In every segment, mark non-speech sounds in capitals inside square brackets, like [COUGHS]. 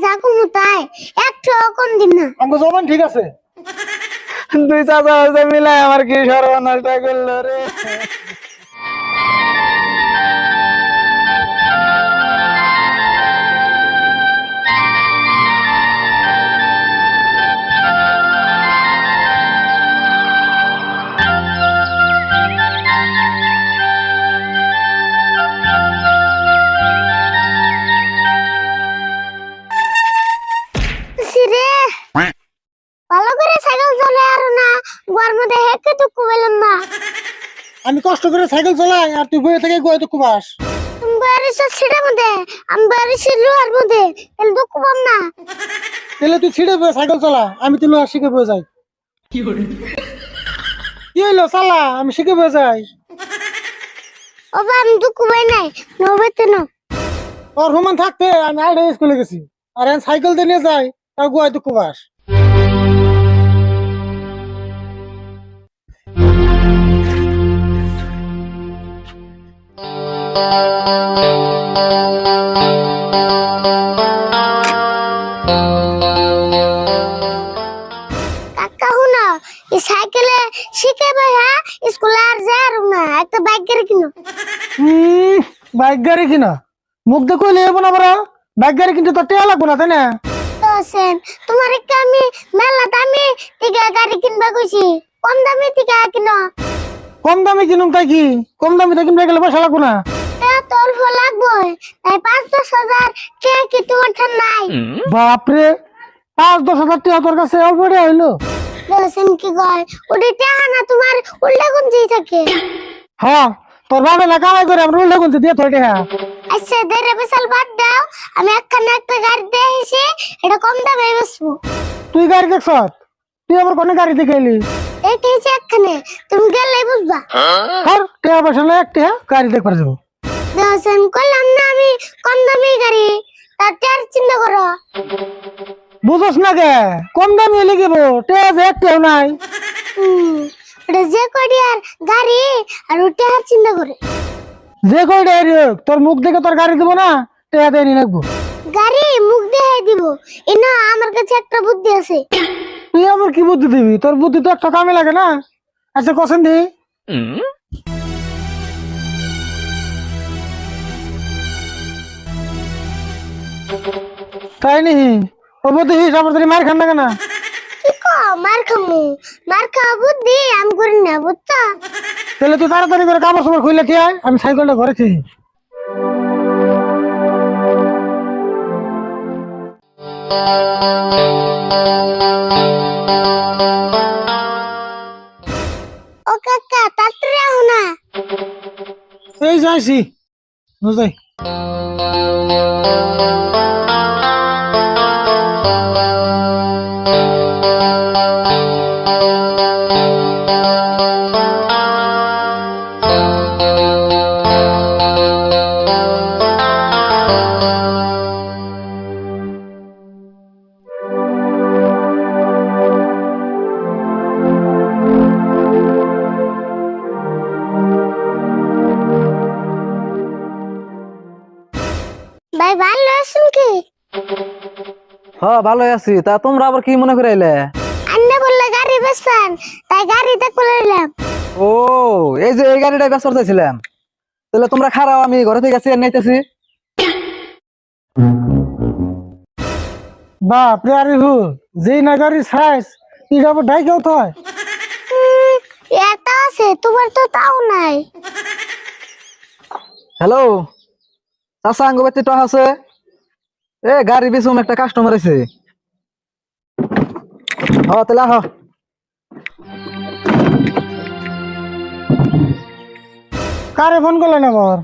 যা কমু তাই। একটু কম দিন না। আমাকে জবান ঠিক আছে? [LAUGHS] দুই চাচা মিলাই আমার কি সর্বনাশটা করল রে? করে সাইকেল চালাই আর তুই বইয়ে থেকে গোয়া তো কুবাস বাড়ির ছিটের মধ্যে আমি বাড়ির লোহার মধ্যে এল তো কুবাম না। তাহলে তুই ছিঁড়ে সাইকেল চালা আমি তুই লোহার শিখে বয়ে যাই। কি হইল চালা আমি শিখে বয়ে যাই। ও বা আমি তো কুবাই নাই নবেতে না। তোর সমান থাকতে আমি স্কুলে গেছি। আর সাইকেল দিয়ে নিয়ে যাই তার গোয়া তো কুবাস সাইকেলে শিখে ভাই হ্যাঁ স্কুলে আর যায় আর না একটা বাইক গাড়ি কিনো। বাইক গাড়ি কিনা? মুখ কইলে এবো না বড় বাইক গাড়ি কিনতে তো টেয়া লাগবো না তাই না তো সেন তোমার একটা আমি মেলা দামি টিকা গাড়ি কিনবা কইছি কম দামি টিকা কিনো। কম দামে কিনুম তাই কি? কম দামে তাই কিনতে গেলে পয়সা লাগবো না? তা তো লাগবে তাই পাঁচ দশ হাজার কি তোমার ঠান নাই? বাপরে পাঁচ দশ হাজার টাকা তোর কাছে অল্প রে হইল। বলছেন কি কয় ওটি টাকা না তোমার উল্টা গুঞ্জি থাকে। হ্যাঁ তোর বাবা না কামাই করে আমরা উল্টা গুনতে দিয়ে তোর টাকা। আচ্ছা বিশাল বাদ দাও আমি একখানে একটা গাড়ি এটা কম দামে বেচবো। তুই গাড়ি দেখছ? তুই আবার কোনে গাড়ি এই কেছে একখানে তুমি গেলে বুঝবা। আর টাকা পয়সা না এক টাকা গাড়ি দেখবার যাব। বলছেন করলাম না আমি কম দামি গাড়ি তার টার চিন্তা করো। বুঝোস না কে কম দামি এলে গেবো টাকা যে নাই। এটা যে কটি আর গাড়ি আর ওটা আর চিন্তা করে। যে কই ডাইরি হোক তোর মুখ দেখে তোর গাড়ি দেবো না? টাকা দেয়নি লাগবো গাড়ি মুখ দেখাই দিব। এনা আমার কাছে একটা বুদ্ধি আছে। তুই আবার কি বুদ্ধি দিবি? তোর বুদ্ধি তো একটা কামে লাগে না। আচ্ছা কসেন দি। তাই নি ও বুদ্ধি আমার মার খান না কেনা? কি কো মার খামু? মার খাওয়া বুদ্ধি আমি করি না বুঝছ? তাহলে তুই তাড়াতাড়ি করে কাপড় সাপড় খুলে দিয়ে আমি সাইকেলটা ঘরে খেয়ে ও কাকা তাড়াতাড়ি আহ না। এই যাইছি। বুঝাই ভালো আছেন কি? হ্যাঁ ভালোই আছি। তা তোমরা আবার কি মনে করে এলে আন্না বললে গাড়ি বেচবেন তাই গাড়িতে করে নিলাম ও এই যে এই গাড়িটা চাইছিলাম। তাহলে তোমরা খারাপ আমি ঘরে থেকে চেয়ার বাপ রে আরে হু যেই না গাড়ি সাইজ তুই যাব ডাইকেও তো হয় উম, এটা আছে তোমার তো তাও নাই। হ্যালো? চাষা আঙ্গ বাড়িতে আছে। এ গাড়ি বেচুম একটা কাস্টমার আছে। হ তাহলে আহ। কারে ফোন করলেন আবার?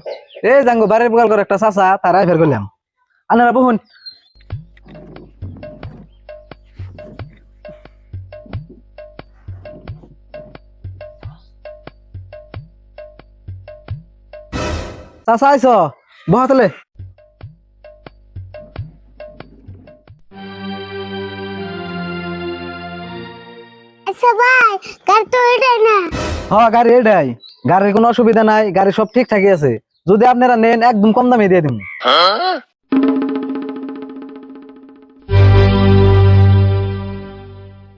এই জাঙ্গো বাড়ির বগাল করে একটা চাষা তারাই ফের করলাম। আনারা বহুন চাষা আইস। বহাতলে সবাই আচ্ছা গাড়ি তো এটাই না। হ্যাঁ গাড়ি এটাই। গাড়ির কোনো অসুবিধা নাই গাড়ি সব ঠিকঠাকই আছে। যদি আপনারা নেন একদম কম দামে দিয়ে দিন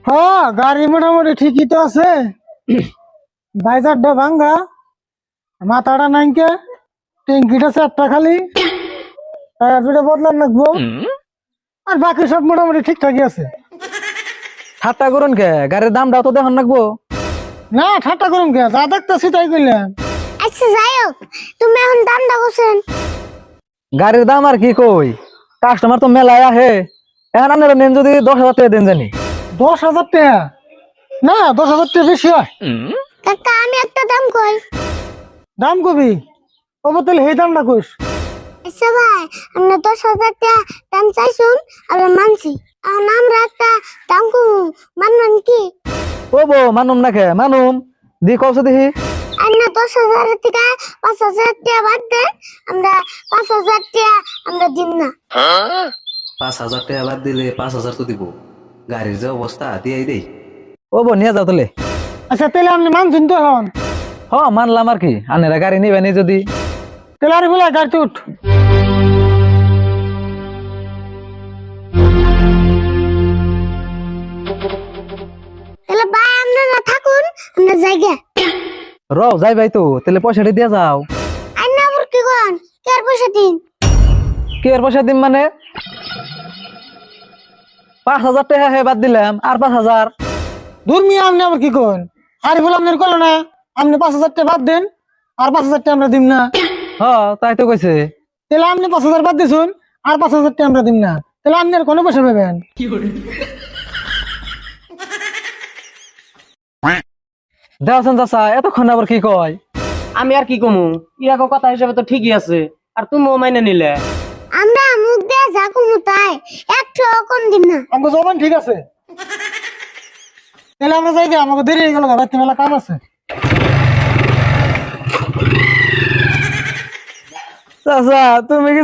হ্যাঁ গাড়ি মোটামুটি ঠিকই তো আছে। [COUGHS] বাইজারটা ভাঙ্গা মাথাটা নাইকে। ট্যাঙ্কিটা চারটা খালি। দুটো বদলান লাগবো আর বাকি সব মোটামুটি ঠিকঠাকই আছে। ঠাট্টা করুন কে? গাড়ির দামটাও তো দেখুন রাখব না ঠাট্টা করুন কে? যা দেখতেছি তাই করলাম আচ্ছা যাই হোক তুমি এখন দাম দাগুছেন গাড়ির দাম আর কি কই? কাস্টমার তো মেলায় আহে এখন আপনারা নেন যদি দশ হাজার টাকা দেন জানি। দশ হাজার টাকা? না দশ হাজার টাকা বেশি হয়। কাকা আমি একটা দাম কই? দাম কবি? ও তাহলে এই দামটা কইস আচ্ছা ভাই আমরা দশ হাজার টাকা দাম চাইছুন আমরা মানছি। এখন আমরা একটা দাম কমু মানবেন কি? ও বো মানুম না খে মানুম। দি কৌছে দেখি। আমরা দশ হাজার থেকে পাঁচ হাজার টাকা বাদ দেন আমরা পাঁচ হাজার টাকা আমরা দিন না। পাঁচ হাজার টাকা বাদ দিলে পাঁচ হাজার তো দিব। গাড়ির যে অবস্থা দিয়ে দেই। ও বো নিয়ে যাও তাহলে। আচ্ছা তাহলে আপনি মানছেন তো হন হ মানলাম আর কি। আনেরা গাড়ি নিবেনি যদি। আর বলে গাড়িতে উঠ। তাহলে ভাই আপনারা থাকুন আমরা জায়গা। র যাই ভাই তো তাহলে পয়সাটা দিয়ে যাও। আর না আবার কি কন কে আর পয়সা দিন? কি আর পয়সা দিম মানে? পাঁচ হাজার টাকা হে বাদ দিলাম আর পাঁচ হাজার। দূর মিয়া আপনি আবার কি করেন? আর বলে আপনার করল না আপনি পাঁচ হাজার টাকা বাদ দেন আর পাঁচ হাজার টাকা আমরা দিম না। হ তাই তো কইছে। তাহলে আপনি পাঁচ হাজার বাদ দিছুন আর পাঁচ হাজার টাকা আমরা দিম না। তাহলে আপনি আর কোনো পয়সা পাবেন। দেওয়াছেন চাচা এতক্ষণ আবার কি কয়? আমি আর কি কমু? ইয়াকো কথা হিসেবে তো ঠিকই আছে আর তুমিও মাইনে নিলে। আমরা মুখ দিয়ে যা কমু তাই একটু কম দিন না। আমাকে জবান ঠিক আছে। তাহলে আমরা যাই আমাকে দেরি হয়ে গেল রাত্রি মেলা কাম আছে। চাচা তুমি কি